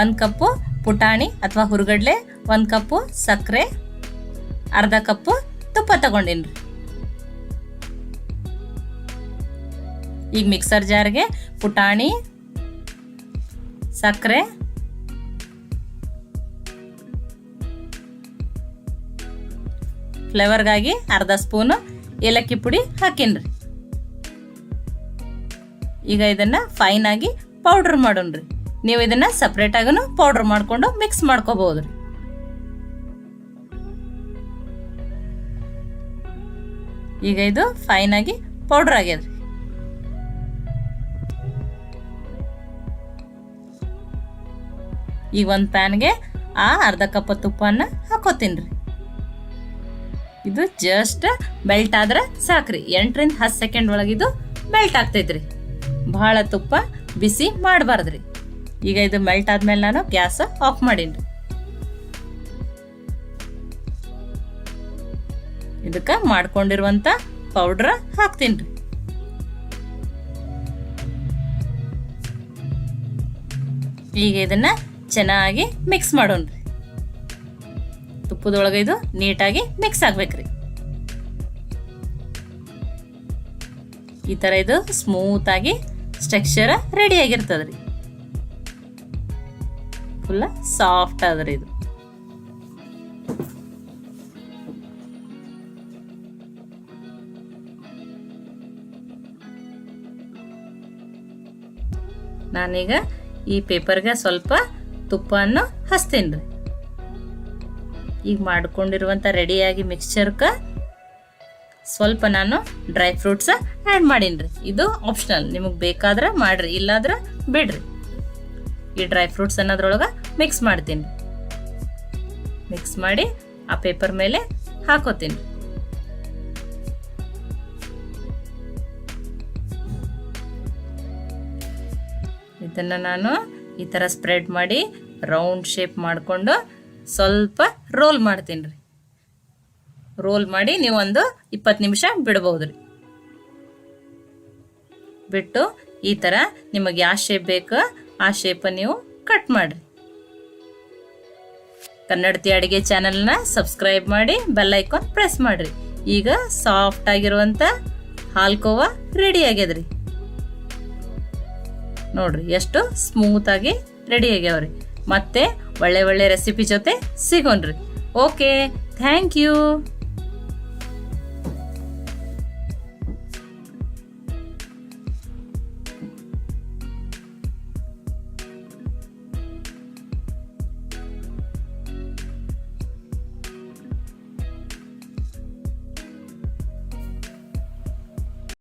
ಒಂದು ಕಪ್ಪು ಪುಟಾಣಿ ಅಥವಾ ಹುರುಗಡ್ಲೆ, ಒಂದು ಕಪ್ಪು ಸಕ್ಕರೆ ಅರ್ಧ ಕಪ್ಪು ತುಪ್ಪ ತಗೊಂಡಿನ್ರಿ. ಈಗ ಮಿಕ್ಸರ್ ಜಾರ್ಗೆ ಪುಟಾಣಿ ಸಕ್ಕರೆ ಫ್ಲೇವರ್ಗಾಗಿ ಅರ್ಧ ಸ್ಪೂನು ಏಲಕ್ಕಿ ಪುಡಿ ಹಾಕಿನ್ರಿ. ಈಗ ಇದನ್ನು ಫೈನಾಗಿ ಪೌಡ್ರ್ ಮಾಡೋಣ್ರಿ. ನೀವು ಇದನ್ನ ಸಪ್ರೇಟ್ ಆಗನು ಪೌಡ್ರ್ ಮಾಡ್ಕೊಂಡು ಮಿಕ್ಸ್ ಮಾಡ್ಕೋಬಹುದು. ಈಗ ಇದು ಫೈನ್ ಆಗಿ ಪೌಡರ್ ಆಗ್ಯದ್ರಿ. ಈಗ ಒಂದು ಪ್ಯಾನ್ಗೆ ಆ ಅರ್ಧ ಕಪ್ ತುಪ್ಪನ ಹಾಕೋತೀನಿ ಇದು ಜಸ್ಟ್ ಬೆಲ್ಟ್ ಆದ್ರೆ ಸಾಕ್ರಿ. ಎಂಟರಿಂದ ಹತ್ತು ಸೆಕೆಂಡ್ ಒಳಗಿದು ಬೆಲ್ಟ್ ಆಗ್ತೈತ್ರಿ. ಬಹಳ ತುಪ್ಪ ಬಿಸಿ ಮಾಡಬಾರ್ದ್ರಿ. ಈಗ ಇದು ಮೆಲ್ಟ್ ಆದ್ಮೇಲೆ ನಾನು ಗ್ಯಾಸ್ ಆಫ್ ಮಾಡೀನಿ. ಇದಕ್ಕೆ ಮಾಡ್ಕೊಂಡಿರುವಂತ ಪೌಡ್ರ್ ಹಾಕ್ತೀನಿ. ರೀ ಈಗ ಇದನ್ನ ಚೆನ್ನಾಗಿ ಮಿಕ್ಸ್ ಮಾಡೋಣ್ರಿ ತುಪ್ಪದೊಳಗೆ ಇದು ನೀಟಾಗಿ ಮಿಕ್ಸ್ ಆಗ್ಬೇಕ್ರಿ. ಈ ಥರ ಇದು ಸ್ಮೂತ್ ಆಗಿ ಸ್ಟ್ರಕ್ಚರ್ ರೆಡಿ ಆಗಿರ್ತದ್ರಿ. ಫುಲ್ಲ ಸಾಫ್ಟ್ ಆದ್ರೆ ಇದು. ನಾನೀಗ ಈ ಪೇಪರ್ಗೆ ಸ್ವಲ್ಪ ತುಪ್ಪವನ್ನು ಹಚ್ತೀನಿ ರೀ. ಈಗ ಮಾಡ್ಕೊಂಡಿರುವಂಥ ರೆಡಿಯಾಗಿ ಮಿಕ್ಸ್ಚರ್ಗೆ ಸ್ವಲ್ಪ ನಾನು ಡ್ರೈ ಫ್ರೂಟ್ಸ್ ಆ್ಯಡ್ ಮಾಡೀನಿ ರೀ. ಇದು ಆಪ್ಷನಲ್, ನಿಮಗೆ ಬೇಕಾದ್ರೆ ಮಾಡಿರಿ, ಇಲ್ಲಾದ್ರೆ ಬಿಡ್ರಿ. ಈ ಡ್ರೈ ಫ್ರೂಟ್ಸ್ ಅನ್ನೋದ್ರೊಳಗೆ ಮಿಕ್ಸ್ ಮಾಡ್ತೀನಿ. ಮಿಕ್ಸ್ ಮಾಡಿ ಆ ಪೇಪರ್ ಮೇಲೆ ಹಾಕೋತೀನಿ. ಇದನ್ನು ನಾನು ಈ ಥರ ಸ್ಪ್ರೆಡ್ ಮಾಡಿ ರೌಂಡ್ ಶೇಪ್ ಮಾಡಿಕೊಂಡು ಸ್ವಲ್ಪ ರೋಲ್ ಮಾಡ್ತೀನಿ ರೋಲ್ ಮಾಡಿ ನೀವು ಒಂದು ಇಪ್ಪತ್ತು ನಿಮಿಷ ಬಿಡ್ಬೋದು ಬಿಟ್ಟು ಈ ಥರ ನಿಮಗೆ ಯಾವ ಶೇಪ್ ಬೇಕು ಆ ಶೇಪ ನೀವು ಕಟ್ ಮಾಡಿರಿ. ಕನ್ನಡತಿ ಅಡುಗೆ ಚಾನಲ್ನ ಸಬ್ಸ್ಕ್ರೈಬ್ ಮಾಡಿ ಬೆಲ್ ಐಕಾನ್ ಪ್ರೆಸ್ ಮಾಡಿರಿ. ಈಗ ಸಾಫ್ಟ್ ಆಗಿರುವಂಥ ಹಾಲ್ಕೋವಾ ರೆಡಿ ಆಗ್ಯದ್ರಿ. ನೋಡ್ರಿ, ಎಷ್ಟು ಸ್ಮೂತ್ ಆಗಿ ರೆಡಿ ಆಗ್ಯಾವ್ರಿ. ಮತ್ತೆ ಒಳ್ಳೆ ಒಳ್ಳೆ ರೆಸಿಪಿ ಜೊತೆ ಸಿಗೋಣ್ರಿ. Okay thank you